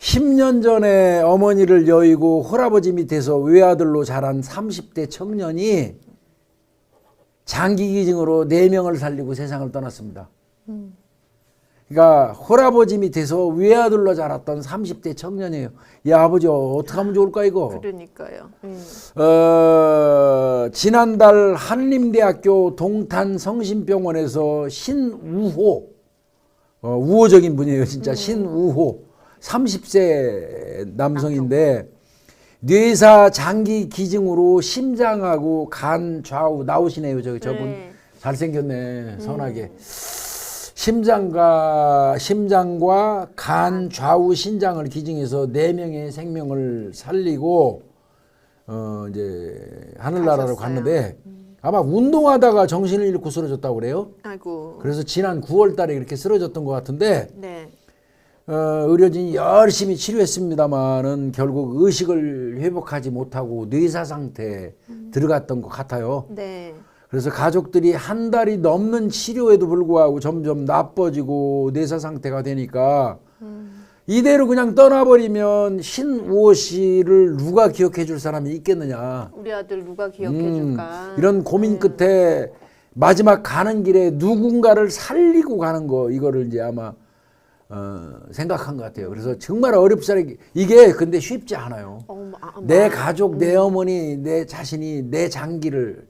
10년 전에 어머니를 여의고 홀아버지 밑에서 외아들로 자란 30대 청년이 장기 기증으로 4명을 살리고 세상을 떠났습니다. 그러니까 홀아버지 밑에서 외아들로 자랐던 30대 청년이에요. 이 아버지 어떻게 하면 좋을까 이거? 그러니까요. 음. 어, 지난달 한림대학교 동탄 성심병원에서 신우호 어, 우호적인 분이에요 진짜 신우호 30세 남성인데 뇌사 장기 기증으로 심장하고 간 좌우 나오시네요 저기 저분 네. 잘생겼네 선하게 심장과 심장과 간 좌우 신장을 기증해서 네 명의 생명을 살리고 어 이제 하늘나라로 가셨어요. 갔는데 아마 운동하다가 정신을 잃고 쓰러졌다고 그래요. 아이고. 그래서 지난 9월 달에 이렇게 쓰러졌던 것 같은데 네. 어, 의료진이 열심히 치료했습니다만은 결국 의식을 회복하지 못하고 뇌사 상태에 들어갔던 것 같아요. 네. 그래서 가족들이 한 달이 넘는 치료에도 불구하고 점점 나빠지고 뇌사 상태가 되니까 이대로 그냥 떠나버리면 신우호 씨를 누가 기억해 줄 사람이 있겠느냐. 우리 아들 누가 기억해 음, 줄까? 이런 고민 끝에 마지막 가는 길에 누군가를 살리고 가는 거 이거를 이제 아마 어, 생각한 것 같아요. 그래서 정말 어렵사리 이게 근데 쉽지 않아요. 어, 아, 내 마- 가족, 내 어머니, 내 자신이 내 장기를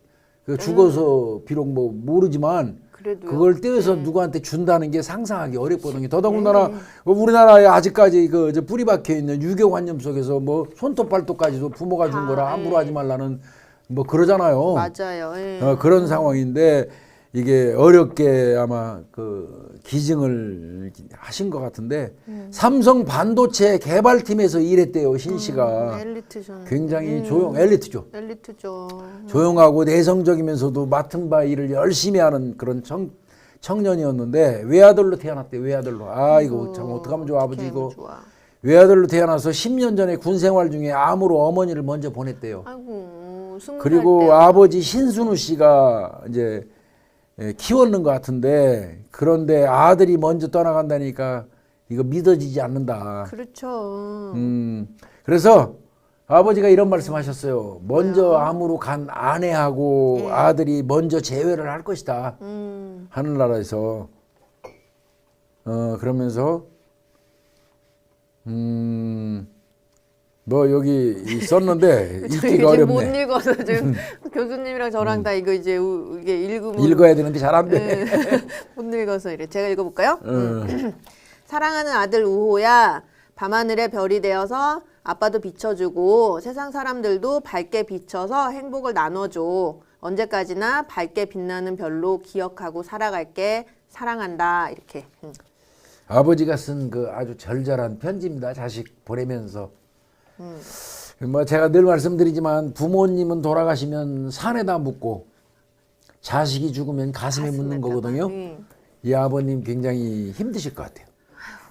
그 죽어서 비록 뭐 모르지만 그래도요. 그걸 떼어서 누구한테 준다는 게 상상하기 어렵거든요. 더더군다나 우리나라에 아직까지 그저 뿌리 박혀 있는 유교 관념 속에서 뭐 손톱 발톱까지도 부모가 준 다, 거라 함부로 예. 하지 말라는 뭐 그러잖아요. 맞아요. 예. 어, 그런 상황인데 이게 어렵게 아마 그 기증을 하신 것 같은데 음. 삼성 반도체 개발팀에서 일했대요 신 씨가 음, 엘리트션. 굉장히 조용 엘리트죠. 엘리트죠. 조용하고 내성적이면서도 맡은 바 일을 열심히 하는 그런 청, 청년이었는데 외아들로 태어났대 외아들로 아 이거 참 어떡 하면 좋아 아버지 이거 좋아. 외아들로 태어나서 10년 전에 군 생활 중에 암으로 어머니를 먼저 보냈대요. 아이고 그리고 때. 아버지 신순우 씨가 이제 예, 키웠는 것 같은데 그런데 아들이 먼저 떠나간다니까 이거 믿어지지 않는다. 그렇죠. 음, 그래서 아버지가 이런 말씀하셨어요. 먼저 암으로 간 아내하고 아들이 먼저 재회를 할 것이다. 음. 하늘나라에서 어 그러면서 음. 뭐 여기 이 썼는데 읽기가 지금 못 어렵네. 읽어서 지금 교수님이랑 저랑 다 이거 이제 우- 이게 읽으면 읽어야 되는데 잘 안 돼. 네. 못 읽어서 이래. 제가 읽어볼까요? 어. 사랑하는 아들 우호야, 밤하늘의 별이 되어서 아빠도 비춰주고 세상 사람들도 밝게 비춰서 행복을 나눠줘. 언제까지나 밝게 빛나는 별로 기억하고 살아갈게. 사랑한다. 이렇게. 음. 아버지가 쓴 그 아주 절절한 편지입니다. 자식 보내면서. 뭐 제가 늘 말씀드리지만 부모님은 돌아가시면 산에다 묻고 자식이 죽으면 가슴에 묻는 거거든요. 음. 이 아버님 굉장히 힘드실 것 같아요.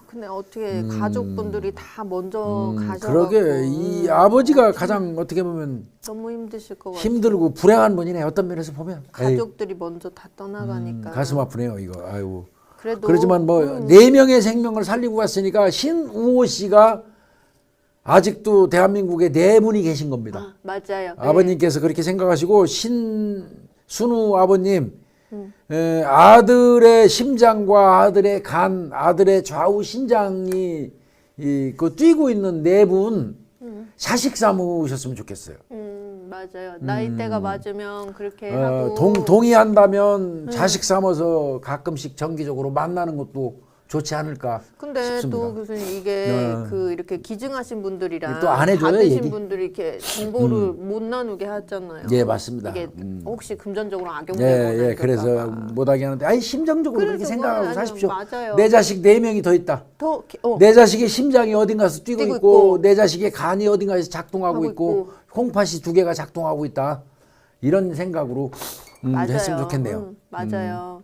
근데 어떻게 가족분들이 다 먼저 음, 그러게 이 아버지가 가장 어떻게 보면 너무 힘드실 것 같아요. 힘들고 불행한 분이네. 어떤 면에서 보면 에이, 가족들이 먼저 다 떠나가니까. 음, 가슴 아프네요. 이거. 아이고. 그래도 그렇지만 뭐 음, 네 명의 생명을 살리고 갔으니까 신우호 씨가 아직도 대한민국에 네 분이 계신 겁니다. 아, 맞아요. 네. 아버님께서 그렇게 생각하시고 신순우 아버님 음. 에, 아들의 심장과 아들의 간, 아들의 좌우 신장이 이, 그 뛰고 있는 네분 자식 삼으셨으면 좋겠어요. 음 맞아요. 나이대가 맞으면 그렇게 어, 하고 동, 동의한다면 자식 삼아서 가끔씩 정기적으로 만나는 것도 좋지 않을까 근데 싶습니다. 또 교수님 이게 네. 그 이렇게 기증하신 분들이랑 또안 해줘요, 받으신 얘기? 음. 분들이 이렇게 정보를 못 나누게 하잖아요. 예, 맞습니다. 이게 음. 혹시 금전적으로 예, 악용되거나 예, 그래서 못하게 하는데, 아니, 심정적으로 그렇게 그래서 생각하고 그건 사십시오. 맞아요. 내 자식 네 명이 더 있다. 더 기- 어, 내 자식의 심장이 어딘가에서 뛰고, 뛰고 있고, 있고. 내 자식의 간이 어딘가에서 작동하고 하고 있고, 있고. 콩팥이 두 개가 작동하고 있다. 이런 생각으로 음, 맞아요. 했으면 좋겠네요. 음, 맞아요.